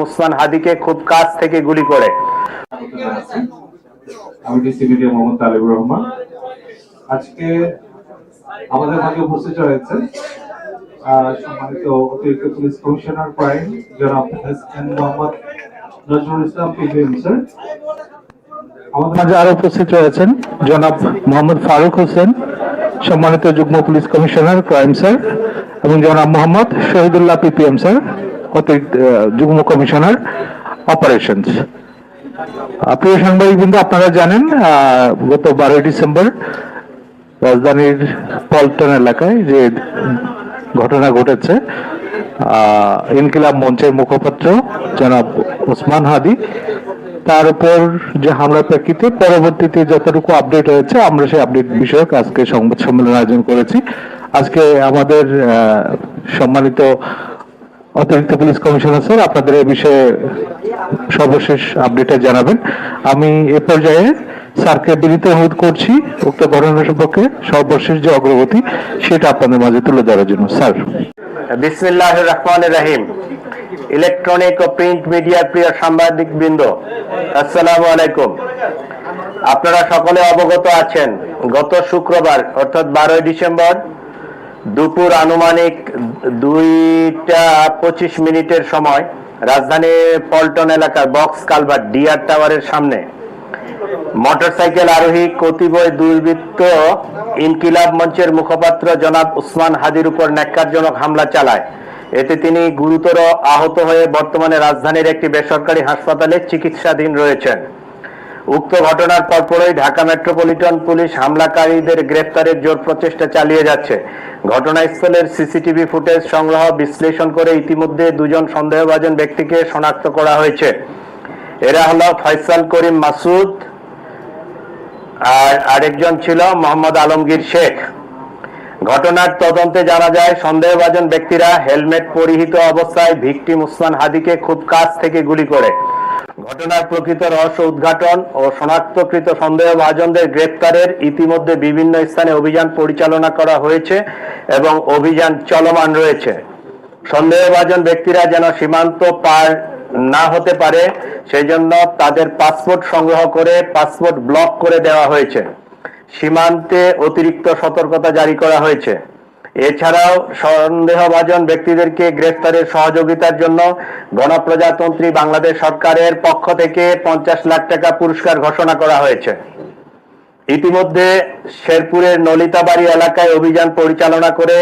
উসমান হাদিকে খুব কাছ থেকে গুলি করে। আমি ডিসি মিডিয়া মোহাম্মদ তালেবুর রহমান। আজকে আমাদের মাঝে উপস্থিত রয়েছে সম্মানিত অতিরিক্ত পুলিশ কমিশনার ক্রাইম জনাব S N Mohammad Nazrul Islam PPM sir. আমাদের মাঝে আরও উপস্থিত রয়েছেন জনাব মোহাম্মদ ফারুক হোসেন সম্মানিত যুগ্ম পুলিশ কমিশনার ক্রাইম স্যার এবং জনাব মোহাম্মদ শহীদুল্লাহ পিপিএম স্যার। অতিরিক্ত যুগ্ম কমিশনার অপারেশনস প্রিয় বিন্দু আপনারা জানেন গত বারোই ডিসেম্বর রাজধানীর পল্টন এলাকায় যে ঘটনা ঘটেছে ইনকিলাব মঞ্চের মুখপাত্র জনাব ওসমান হাদি, তার উপর যে হামলার প্রেক্ষিতে পরবর্তীতে যতটুকু আপডেট হয়েছে, আমরা সেই আপডেট বিষয়ক আজকে সংবাদ সম্মেলন আয়োজন করেছি। আজকে আমাদের সম্মানিত অতিরিক্ত পুলিশ কমিশনার স্যার, আপনাদের এই বিষয়ে সর্বশেষ আপডেটে জানাবেন। আমি এ পর্যায়ে স্যারকে বিনীত অনুরোধ করছি, উক্ত ঘটনা সম্পর্কে সর্বশেষ যে অগ্রগতি, সেটা আপনাদের মাঝে তুলে ধরার জন্য। স্যার। বিসমিল্লাহ রহমান রাহিম। ইলেকট্রনিক ও প্রিন্ট মিডিয়ার প্রিয় সাংবাদিক বৃন্দ, আসসালামু আলাইকুম। আপনারা সকলে অবগত আছেন, গত শুক্রবার, অর্থাৎ বারোই ডিসেম্বর দুপুর আনুমানিক দুইটা পঁচিশ মিনিটের সময় রাজধানীর পল্টন এলাকার বক্স কালভার্ট ডিআর টাওয়ারের সামনে মোটরসাইকেল আরোহী কতিপয় দুর্বৃত্ত ইনকিলাব মঞ্চের মুখপাত্র জনাব উসমান হাদির উপর ন্যাক্কারজনক হামলা চালায়। এতে তিনি গুরুতর আহত হয়ে বর্তমানে রাজধানীর একটি বেসরকারি হাসপাতালে চিকিৎসাধীন রয়েছেন। উক্ত ঘটনার পরপরই ঢাকা মেট্রোপলিটন পুলিশ হামলাকারীদের গ্রেফতারের জোর প্রচেষ্টা চালিয়ে যাচ্ছে। ঘটনাস্থলের সিসিটিভি ফুটেজ সংগ্রহ বিশ্লেষণ করে ইতিমধ্যে দুজন সন্দেহভাজন ব্যক্তিকে শনাক্ত করা হয়েছে। এরা হলো ফয়সাল করিম মাসুদ আর আরেকজন ছিল মোহাম্মদ আলমগীর শেখ। ঘটনার তদন্তে জানা যায়, সন্দেহভাজন ব্যক্তিরা হেলমেট পরিহিত অবস্থায় ভিকটিম উসমান হাদিকে খুব কাছ থেকে গুলি করে। ঘটনার প্রকৃত রহস্য উদ্ঘাটন ও শনাক্তকৃত সন্দেহভাজনদের গ্রেপ্তারের ইতিমধ্যে বিভিন্ন স্থানে অভিযান পরিচালনা করা হয়েছে। এবং অভিযান চলমান রয়েছে। সন্দেহভাজন ব্যক্তিরা যেন সীমান্ত পার না হতে পারে সেই জন্য তাদের পাসপোর্ট সংগ্রহ করে পাসপোর্ট ব্লক করে দেওয়া হয়েছে। সীমান্তে অতিরিক্ত সতর্কতা জারি করা হয়েছে। এছাড়াও সন্দেহভাজন ব্যক্তিদেরকে গ্রেফতারের সহযোগিতার জন্য গণপ্রজাতন্ত্রী বাংলাদেশ সরকারের পক্ষ থেকে পঞ্চাশ লাখ টাকা পুরস্কার ঘোষণা করা হয়েছে। ইতিমধ্যে শেরপুরের নলিতাবাড়ি এলাকায় অভিযান পরিচালনা করে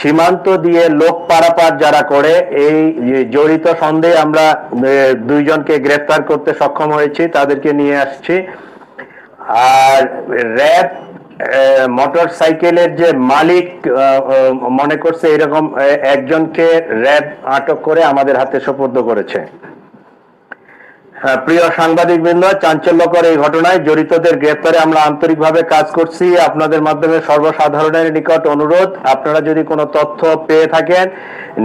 সীমান্ত দিয়ে লোক পারাপার যারা করে, এই জড়িত সন্দেহে আমরা দুইজনকে গ্রেফতার করতে সক্ষম হয়েছি, তাদেরকে নিয়ে আসছি। আর র্যাব মোটর সাইকেলের যে মালিক মনে করছে এরকম একজনকে র্যাব আটক করে আমাদের হাতে সোপর্দ করেছে। প্রিয় সাংবাদিক বৃন্দ চাঞ্চল্যকর এই ঘটনায় জড়িতদের গ্রেপ্তারে আমরা আন্তরিকভাবে কাজ করছি। আপনাদের মাধ্যমে সর্বসাধারণের নিকট অনুরোধ, আপনারা যদি কোনো তথ্য পেয়ে থাকেন,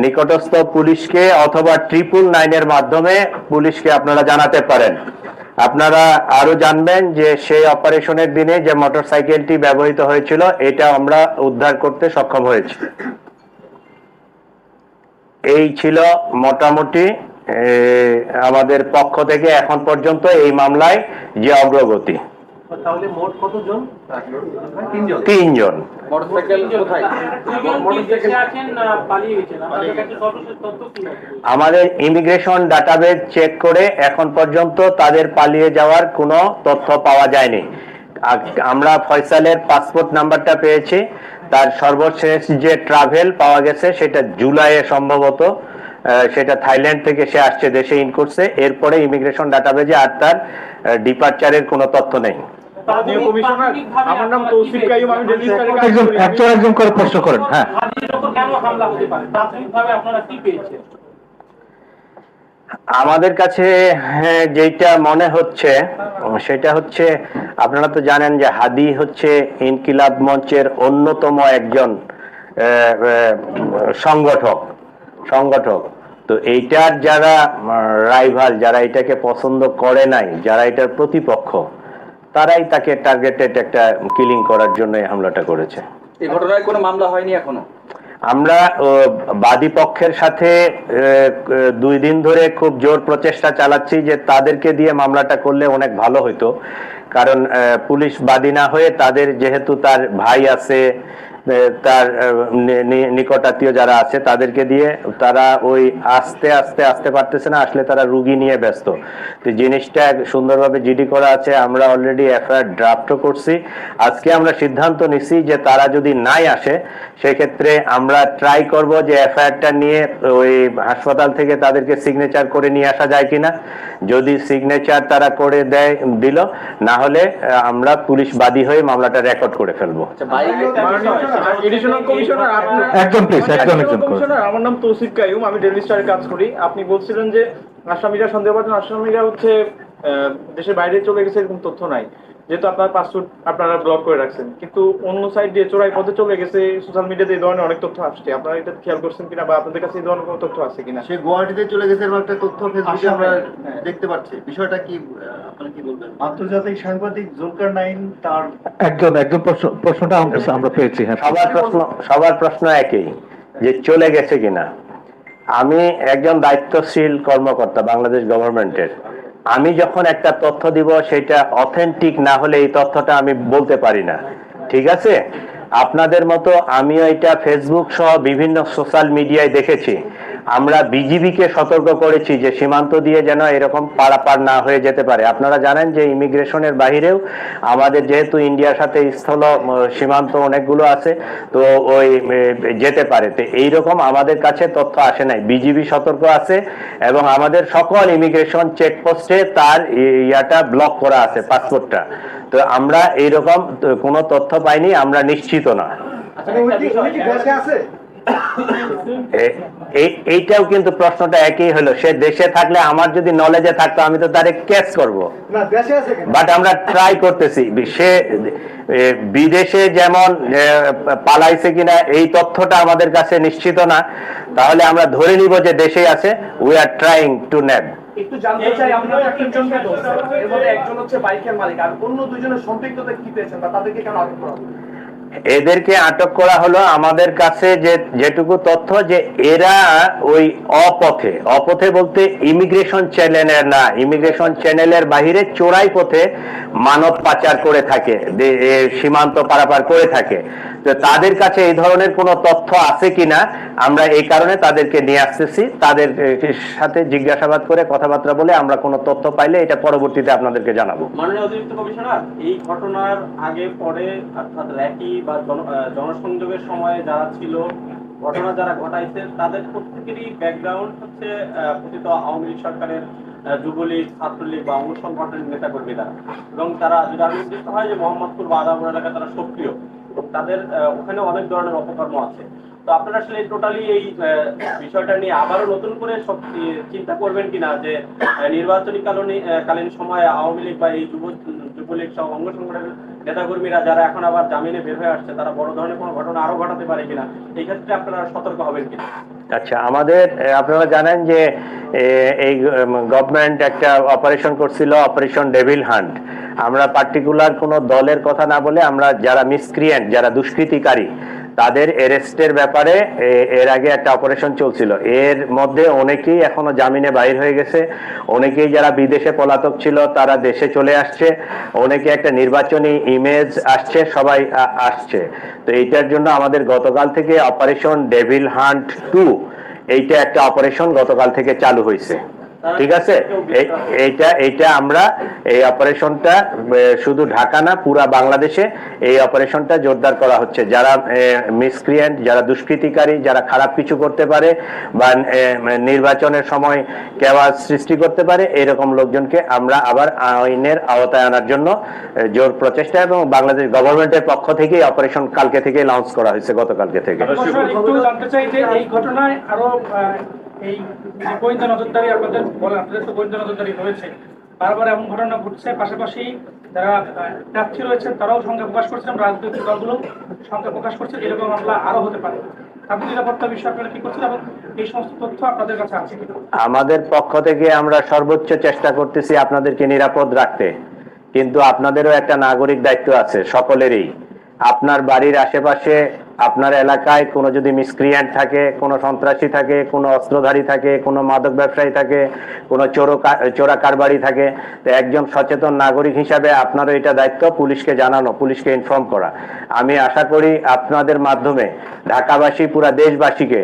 নিকটস্থ পুলিশকে অথবা ট্রিপল নাইনের মাধ্যমে পুলিশকে আপনারা জানাতে পারেন। আপনারা আরও জানবেন যে সেই অপারেশনের দিনে যে মোটরসাইকেলটি ব্যবহৃত হয়েছিল, এটা আমরা উদ্ধার করতে সক্ষম হয়েছি। এই ছিল মোটামুটি আমাদের পক্ষ থেকে এখন পর্যন্ত এই মামলায় যে অগ্রগতি। তাহলে মোট কতজন? তিনজন। আমাদের কাছে সর্বশেষ তথ্য কি আছে? আমাদের ইমিগ্রেশন ডাটাবেজ চেক করে এখন পর্যন্ত তাদের পালিয়ে যাওয়ার কোনো তথ্য পাওয়া যায়নি। আমরা ফয়সালের পাসপোর্ট নাম্বারটা পেয়েছি। তার সর্বশেষ যে ট্রাভেল পাওয়া গেছে সেটা জুলাইয়ে সম্ভবত। সেটা থাইল্যান্ড থেকে সে আসছে দেশে ইন করছে। এরপরে ইমিগ্রেশন ডাটাবেজে আর তার ডিপার্চারের কোনো তথ্য নেই। আমার নাম তৌসিফ আমি একজন একজন একজন করে প্রশ্ন করেন হ্যাঁ। কেন হামলা হতে পারে? প্রাথমিকভাবে আপনারা কি পেয়েছেন? আমাদের কাছে হ্যাঁ, যেটা মনে হচ্ছে সেটা হচ্ছে আপনারা তো জানেন যে হাদি হচ্ছে ইনকিলাব মঞ্চের অন্যতম একজন সংগঠক সংগঠক। তো এইটার যারা রাইভাল যারা এটাকে পছন্দ করে নাই যারা এটার প্রতিপক্ষ তারাই তাকে টার্গেটেড একটা কিলিং করার জন্য হামলাটা করেছে। এই ঘটনায় কোনো মামলা হয়নি এখনও? আমরা বাদী পক্ষের সাথে দুই দিন ধরে খুব জোর প্রচেষ্টা চালাচ্ছি যে তাদেরকে দিয়ে মামলাটা করলে অনেক ভালো হতো কারণ পুলিশ বাদী না হয়ে তাদের যেহেতু তার ভাই আছে তার নিকটাত্মীয় যারা আছে তাদেরকে দিয়ে তারা ওই আস্তে আস্তে আসতে পারতেছে না আসলে তারা রুগী নিয়ে ব্যস্ত। তো জিনিসটা সুন্দরভাবে জিডি করা আছে আমরা অলরেডি এফআইআর ড্রাফটও করছি। আজকে আমরা সিদ্ধান্ত নিছি যে তারা যদি নাই আসে সেক্ষেত্রে আমরা ট্রাই করব যে এফআইআরটা নিয়ে ওই হাসপাতাল থেকে তাদেরকে সিগনেচার করে নিয়ে আসা যায় কিনা। যদি সিগনেচার তারা করে দেয় দিল না হলে আমরা পুলিশ বাদী হয়ে মামলাটা রেকর্ড করে ফেলব। এডিশনাল কমিশনার আপনি একজন প্লিজ একজন একজন কমিশনার আমার নাম তৌসিফ কাইম আমি ডেলি স্টারে কাজ করি। আপনি বলছিলেন যে আসামিরা সন্দেহভাজন আসামিরা হচ্ছে আহ, দেশের বাইরে চলে গেছে এরকম তথ্য নাই। যেহেতু আপনার পাসপোর্ট আপনারা ব্লক করে রাখছেন। কিন্তু অন্য সাইড দিয়ে চোরাই পথে চলে গেছে সোশ্যাল মিডিয়াতে এই ধরনের অনেক তথ্য আসছে। আপনারা এটা খেয়াল করছেন কিনা বা আপনাদের কাছে এই ধরনের কোনো তথ্য আছে কিনা? সে গুয়াহাটিতে চলে গেছে এরকম একটা তথ্য ফেসবুকে আমরা হ্যাঁ। দেখতে পাচ্ছি। বিষয়টা কি আপনারা কি বলবেন? আন্তর্জাতিক সাংবাদিক জুলকার নাইন তার একজন একজন প্রশ্ন প্রশ্নটা আমরা আমরা পেয়েছি হ্যাঁ। সবার প্রশ্ন সবার প্রশ্ন একই যে চলে গেছে কিনা। আমি একজন দায়িত্বশীল কর্মকর্তা বাংলাদেশ গভর্নমেন্টের আমি যখন একটা তথ্য দিব, সেটা অথেন্টিক না হলে এই তথ্যটা আমি বলতে পারি না। ঠিক আছে? আপনাদের মতো আমিও এটা ফেসবুক সহ বিভিন্ন সোশ্যাল মিডিয়ায় দেখেছি। আমরা বিজিবিকে সতর্ক করেছি যে সীমান্ত দিয়ে যেন এরকম পারাপার না হয়ে যেতে পারে। আপনারা জানেন যে ইমিগ্রেশনের বাহিরেও আমাদের যেহেতু ইন্ডিয়ার সাথে স্থল সীমান্ত অনেকগুলো আছে, তো ওই যেতে পারে। তো এইরকম আমাদের কাছে তথ্য আসে নাই। বিজিবি সতর্ক আছে এবং আমাদের সকল ইমিগ্রেশন চেকপোস্টে তার ইয়াটা ব্লক করা আছে, পাসপোর্টটা। তো আমরা এইরকম কোনো তথ্য পাইনি, আমরা নিশ্চিত না। এই- এইটাও কিন্তু প্রশ্নটা একই হলো। সে দেশে থাকলে আমার যদি নলেজে থাকতো আমি তো তারে ক্যাচ করব। বাট আমরা ট্রাই করতেছি। সে বিদেশে যেমন পালাইছে কিনা এই তথ্যটা আমাদের কাছে নিশ্চিত না। তাহলে আমরা ধরে নিব যে দেশেই আছে। উই আর ট্রাইং টু নেব একটু জানতে চাই আপনারা এর মধ্যে একজন হচ্ছে বাইকের মালিক আর অন্য দুজনের সম্পৃক্ততা কি পেয়েছেন বা তাদেরকে কেন আটক করা? এদেরকে আটক করা হলো আমাদের কাছে যে, যেটুকু তথ্য যে এরা ওই অপথে অপথে বলতে ইমিগ্রেশন চ্যানেলের না ইমিগ্রেশন চ্যানেলের বাহিরে চোরাই পথে মানব পাচার করে থাকে সীমান্ত পারাপার করে থাকে। তাদের কাছে এই ধরনের কোনো তথ্য আছে কিনা, আমরা এই কারণে তাদেরকে নিয়ে আসতেছি। তাদের সাথে জিজ্ঞাসাবাদ করে কথাবার্তা বলে আমরা কোনো তথ্য পাইলে এটা পরবর্তীতে আপনাদেরকে জানাব। এই ঘটনার আগে, পরে র্যাকি বা জনসংযোগের সময় যারা ছিল, ঘটনা যারা ঘটাইছে, তাদের প্রত্যেকেরই ব্যাকগ্রাউন্ড হচ্ছে পতিত আওয়ামী লীগ সরকারের যুবলীগ, ছাত্রলীগ বা অঙ্গ সংগঠনের নেতা কর্মীরা এবং তারা যদি নির্দিষ্ট হয় যে মোহাম্মদপুর বা আদাপুর এলাকায় তারা সক্রিয়। তাদের ওখানে অনেক ধরনের অপকর্ম আছে। তো আপনারা আসলে টোটালি এই বিষয়টা নিয়ে আবারও নতুন করে সব চিন্তা করবেন কিনা যে নির্বাচনী কালীন কালীন সময়ে আওয়ামী লীগ বা এই যুব, যুবলীগ সহ অঙ্গ সংগঠনের নেতাকর্মীরা যারা এখন আবার জামিনে বের হয়ে আসছে, তারা বড় ধরনের কোনো ঘটনা আরও ঘটাতে পারে কিনা, এই ক্ষেত্রে আপনারা সতর্ক হবেন কিনা? আচ্ছা আমাদের আপনারা জানেন যে এই গভর্নমেন্ট একটা অপারেশন করছিল অপারেশন ডেভিল হান্ট আমরা পার্টিকুলার কোনো দলের কথা না বলে আমরা যারা মিসক্রিয়েন্ট যারা দুষ্কৃতিকারী, তাদের এরেস্টের ব্যাপারে এর আগে একটা অপারেশন চলছিল। এর মধ্যে অনেকেই এখনও জামিনে বাইর হয়ে গেছে। অনেকেই যারা বিদেশে পলাতক ছিল, তারা দেশে চলে আসছে। অনেকে একটা নির্বাচনী ইমেজ আসছে, সবাই আসছে। তো এইটার জন্য আমাদের গতকাল থেকে অপারেশন ডেভিল হান্ট টু এইটা একটা অপারেশন গতকাল থেকে চালু হয়েছে। ঠিক আছে? এই- এইটা এইটা আমরা এই অপারেশনটা শুধু ঢাকা না, পুরা বাংলাদেশে এই অপারেশনটা জোরদার করা হচ্ছে। যারা মিসক্রিয়েন্ট যারা দুষ্কৃতিকারী, যারা খারাপ কিছু করতে পারে বা নির্বাচনের সময় কেওয়াজ সৃষ্টি করতে পারে, এরকম লোকজনকে আমরা আবার আইনের আওতায় আনার জন্য জোর প্রচেষ্টা এবং বাংলাদেশ গভর্নমেন্টের পক্ষ থেকে অপারেশন কালকে থেকে লঞ্চ করা হয়েছে, গতকালকে থেকে। জানতে চাই যে এই ঘটনায় আরও এই গোয়েন্দা নজরদারি আপনাদের আপনাদের তো গোয়েন্দা নজরদারি রয়েছে। বারবার এমন ঘটনা ঘটছে, পাশাপাশি যারা প্রার্থী রয়েছেন, তারাও সংখ্যা প্রকাশ করছেন রাজনৈতিক দলগুলো সংখ্যা প্রকাশ করছে, এরকম মামলা আরও হতে পারে। তথ্য আমাদের পক্ষ থেকে আমরা সর্বোচ্চ চেষ্টা করতেছি আপনাদেরকে নিরাপদ রাখতে। কিন্তু আপনাদেরও একটা নাগরিক দায়িত্ব আছে, সকলেরই। আপনার বাড়ির আশেপাশে আপনার এলাকায় কোনো যদি মিসক্রিয়েন্ট থাকে, কোনো সন্ত্রাসী থাকে, কোনো অস্ত্রধারী থাকে, কোনো মাদক ব্যবসায়ী থাকে, কোনো চোর চোরা কারবারি থাকে, তো একজন সচেতন নাগরিক হিসাবে আপনারও এটা দায়িত্ব, পুলিশকে জানানো, পুলিশকে ইনফর্ম করা। আমি আশা করি আপনাদের মাধ্যমে ঢাকাবাসী, পুরা দেশবাসীকে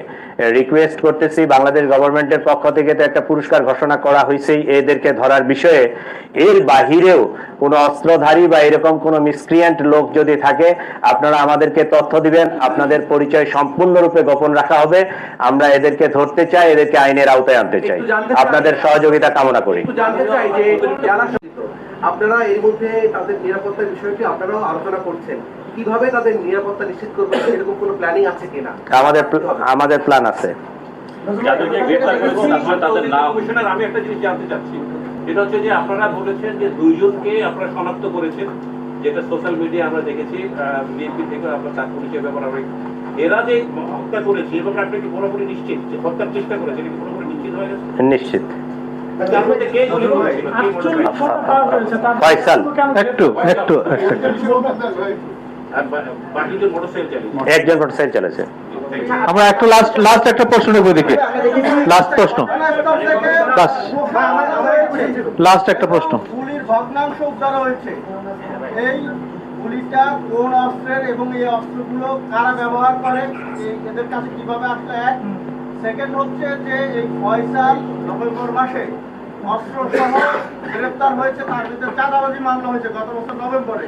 রিকোয়েস্ট করতেছি বাংলাদেশ গভর্নমেন্টের পক্ষ থেকে তো একটা পুরস্কার ঘোষণা করা হয়েছেই এদেরকে ধরার বিষয়ে। এর বাহিরেও কোনো অস্ত্রধারী বা এরকম কোনো মিসক্রিয়েন্ট লোক যদি থাকে আপনারা আমাদেরকে তথ্য দিবেন আপনাদের পরিচয় সম্পূর্ণরূপে গোপন রাখা হবে। আমরা এদেরকে ধরতে চাই এদেরকে আইনের আওতায় আনতে চাই। আপনাদের সহযোগিতা কামনা করি। আপনারা এর মধ্যে তাদের নিরাপত্তার বিষয়টি আপনারাও আলোচনা করছেন। কীভাবে তাদের নিরাপত্তা নিশ্চিত করবেন এরকম কোনো প্ল্যানিং আছে কিনা? আমাদের আমাদের প্ল্যান আছে। যাদেরকে গ্রেফতার করেছে আসলে তাদের নাম কমিশনার আমি একটা জিনিস জানতে চাচ্ছি। সেটা হচ্ছে যে আপনারা বলেছেন যে দুইজনকে আপনারা শনাক্ত করেছেন যেটা সোশ্যাল মিডিয়া আমরা দেখেছি বিএনপি থেকে তার ব্যাপার আমরা এরা যে হত্যা করেছে এবং আপনি কি পুরোপুরি নিশ্চিত যে হত্যার চেষ্টা করেছে এটা কি পুরোপুরি নিশ্চিত হয়ে গেছে? ফয়সাল একটু একটু এক একজন মোটরসাইকেল চলেছে আমরা একটা লাস্ট লাস্ট একটা প্রশ্ন নেব এদিকে লাস্ট প্রশ্ন। লাস্ট লাস্ট একটা প্রশ্ন। ভগ্নাংশ উদ্ধার হয়েছে। এই গুলিটা কোন অস্ত্রের এবং এই অস্ত্রগুলো কারা ব্যবহার করে? এদের কাছে কীভাবে আসলে এক? সেকেন্ড হচ্ছে যে এই ফয়সাল নভেম্বর মাসে অস্ত্র সহ গ্রেপ্তার হয়েছে তার বিরুদ্ধে চাঁদাবাজি মামলা হয়েছে গত বছর নভেম্বরে।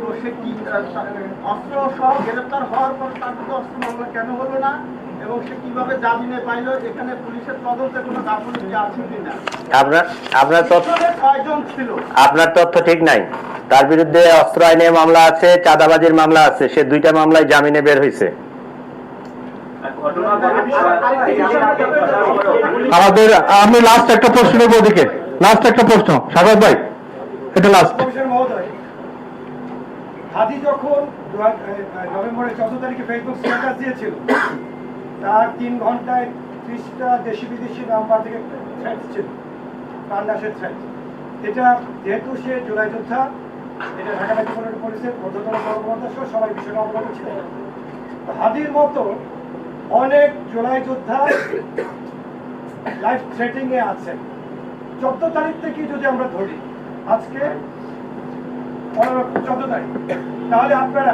তো সে কি আহ, তা- অস্ত্র সহ গ্রেপ্তার হওয়ার পর তার বিরুদ্ধে অস্ত্র মামলা কেন হলো না? এবং সে কীভাবে জামিনে পাইলো? এখানে পুলিশের তদন্তে কোনো গাফিলতি আছে কিনা? আপনার আপনার তথ্য কয়জন ছিল। আপনার তথ্য ঠিক নাই। তার বিরুদ্ধে অস্ত্র আইনে মামলা আছে চাঁদাবাজির মামলা আছে সে দুইটা মামলায় জামিনে বের হয়েছে। আমাদের, আমি লাস্ট একটা প্রশ্ন নেব ওদিকে। লাস্ট একটা প্রশ্ন। সাগর ভাই, এটা লাস্ট কমিশন যখন নভেম্বরের চোদ্দ তারিখে ফেসবুক স্ট্যাটাস দিয়েছিল, তার তিন ঘন্টায় ত্রিশটা দেশি বিদেশি নাম্বার থেকে থ্রেট ছিল থ্রেট এটা যেহেতু সে জুলাই যোদ্ধা, এটা ঢাকা মেট্রোপলিটন পুলিশের কর্মকর্তা সহ সবাই বিষয়টা অবগত ছিলেন। মতো অনেক জুলাই যোদ্ধা লাইফ থ্রেটিং এ আছেন। চোদ্দ তারিখ থেকে যদি আমরা ধরি আজকে চোদ্দ তারিখ তাহলে আপনারা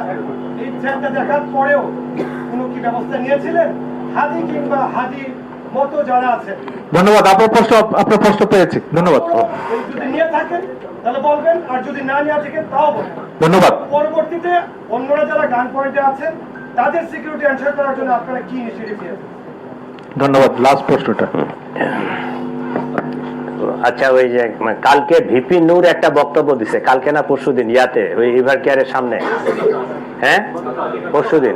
এই থ্রেটটা দেখার পরেও কোনো কি ব্যবস্থা নিয়েছিলেন? হাদি কিংবা হাদির মতো যারা আছেন। ধন্যবাদ আপনার প্রশ্ন আপনার প্রশ্ন পেয়েছি। ধন্যবাদ। যদি নিয়ে থাকেন তাহলে বলবেন আর যদি না নিয়ে থাকেন তাও বলবেন। ধন্যবাদ। পরবর্তীতে অন্যরা যারা গান পয়েন্টে আছেন তাদের সিকিউরিটি এনশোর করার জন্য আপনারা কি ইনিশিয়েটিভ নিয়েছেন? ধন্যবাদ লাস্ট প্রশ্নটা। আচ্ছা ওই যে মানে কালকে ভিপি নূর একটা বক্তব্য দিছে কালকে না পরশুদিন ইয়াতে ওই ইভার কেয়ারের সামনে। হ্যাঁ? পরশুদিন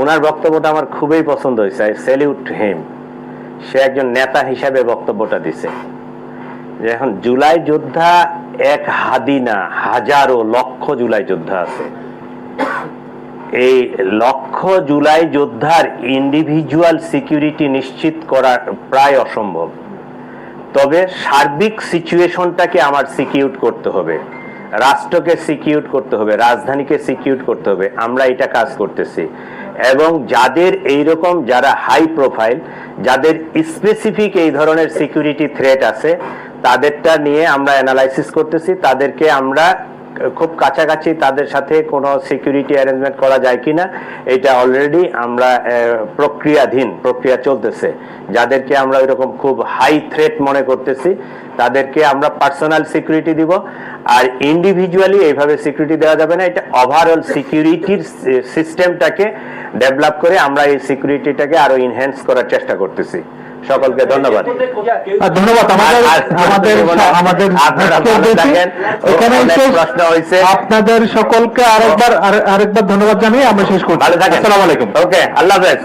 ওনার বক্তব্যটা আমার খুবই পছন্দ হয়েছে আই স্যালিউট হিম সে একজন নেতা হিসাবে বক্তব্যটা দিছে। যে এখন জুলাই যোদ্ধা এক হাদি না হাজারো লক্ষ জুলাই যোদ্ধা আছে। এই লক্ষ জুলাই যোদ্ধার ইন্ডিভিজুয়াল সিকিউরিটি নিশ্চিত করা প্রায় অসম্ভব। তবে সার্বিক সিচুয়েশনটাকে আমার সিকিউর করতে হবে। রাষ্ট্রকে সিকিউর করতে হবে, রাজধানীকে সিকিউর করতে হবে, আমরা এটা কাজ করতেছি। এবং যাদের এইরকম যারা হাই প্রোফাইল যাদের স্পেসিফিক এই ধরনের সিকিউরিটি থ্রেট আছে, তাদেরটা নিয়ে আমরা অ্যানালাইসিস করতেছি। তাদেরকে আমরা খুব কাছাকাছি তাদের সাথে কোনো সিকিউরিটি অ্যারেঞ্জমেন্ট করা যায় কিনা, এটা অলরেডি আমরা প্রক্রিয়াধীন, প্রক্রিয়া চলতেছে। যাদেরকে আমরা এরকম খুব হাই থ্রেট মনে করতেছি, তাদেরকে আমরা পার্সোনাল সিকিউরিটি দিব। আর ইন্ডিভিজুয়ালি এইভাবে সিকিউরিটি দেওয়া যাবে না, এটা ওভারঅল সিকিউরিটির সিস্টেমটাকে ডেভেলপ করে আমরা এই সিকিউরিটিটাকে আরও ইনহ্যান্স করার চেষ্টা করতেছি। সকলকে ধন্যবাদ। ধন্যবাদ। আমাদের আমাদের। প্রশ্ন হয়েছে। আপনাদের সকলকে আরেকবার আর- আরেকবার ধন্যবাদ জানিয়ে আমরা শেষ করছি। ভালো থাকেন। আসসালামু আলাইকুম। ওকে আল্লাহ হাফেজ।